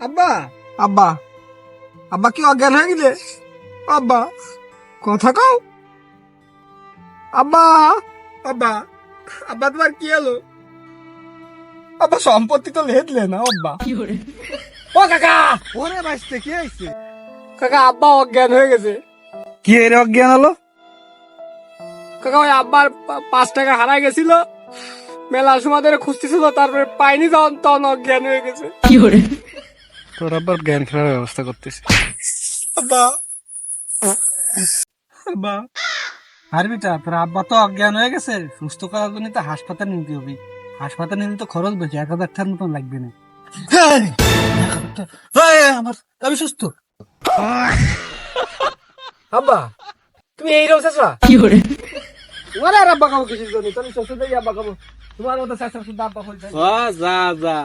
আব্বা? আব্বা। আব্বা কি অজ্ঞান হয়ে গেলে? আব্বা কথা কও। আব্বা। আব্বা আব্বা তোমার কি হলো? আব্বা সম্পত্তি তো লেদলে না আব্বা। ও কাকা! ওরে বাঁচতে কি হয়েছে? কাকা আব্বা অজ্ঞান হয়ে গেছে। কি এর অজ্ঞান হলো? কাকা ওই আব্বার পাঁচ টাকা হারাই গেছিল। মেলার সময় ধরে খুঁজতেছিল তারপরে পাইনি তখন তখন অজ্ঞান হয়ে গেছে। তোর আবার জ্ঞান ফেরার ব্যবস্থা করতেছি। আব্বা। আব্বা। আর বেটা তোর আব্বা তো অজ্ঞান হয়ে গেছে। সুস্থ করার জন্য তো হাসপাতাল নিতে হবে। হাসপাতাল নিলে তো খরচ বেশি এক হাজার টাকার মতন লাগবে না। আমার আমি সুস্থ। আব্বা তুমি এই রোজ আছো তোমার আর আব্বা খাব কিসের জন্য? তুমি শ্বশুর আব্বা খাব। তোমার মতো শেষ আব্বা হয়ে যায়। যা যা।